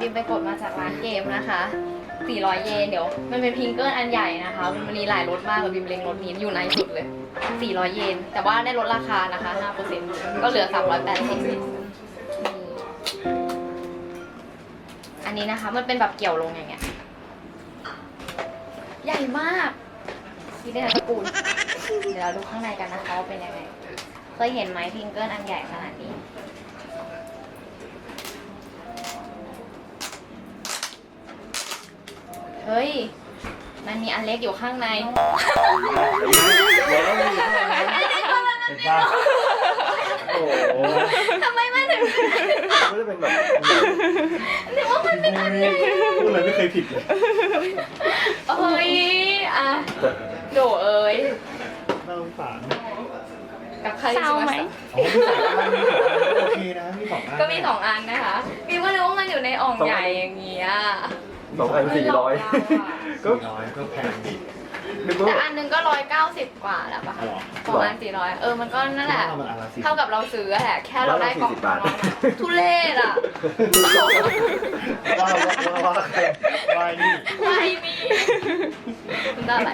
บิมไปกดมาจากร้านเกมนะคะ 400 เยนเดี๋ยว มันเป็นพิงเกิลอันใหญ่นะคะ มันมีหลายรสมากกับบิมเล็งรสนี้อยู่ในสุดเลย 400 เยน แต่ว่าได้ลดราคานะคะ 5%ก็เหลือ 380นี่อันนี้นะคะ มันเป็นแบบเกี่ยวลงอย่างเงี้ย ใหญ่มากคิดได้แต่ตะปูนเดี๋ยวเราดูข้างในกันนะคะว่าเป็นยังไง เคยเห็นไหมพิงเกิลอันใหญ่ขนาดนี้ เฮ้ย มันมีอันเล็กอยู่ข้างในเห็นป่ะโอ้โหทำไมมันถึงไม่ได้เป็นแบบนึกว่ามันเป็นอันใหญ่พูดอะไรไม่เคยผิดเลยเฮ้ยอะโดเอ้ยน่าสงสารกับใครเศร้าไหมอ๋อมีสองอันมีสองอันก็โอเคนะมีสองอันก็มีสองอันนะคะบิวก็นึกว่ามันอยู่ในอ่องใหญ่อย่างเงี้ย สองพันสี่ร้อยก็ก็น้อยก็แพงดีนึกว่าแต่อันหนึงก็ร้อยเก้าสิบกว่าแล้วปะอ๋อเหรอสองอันสี่ร้อยเออมันก็นั่นแหละคิดว่ามันอันละสิบเท่ากับเราซื้ออะแหละ แค่เราได้กล่อง40บาทของเรามาทุเรศอะว่าว่าว่าว่าใครว่านี่ ไม่มีมันได้อะไร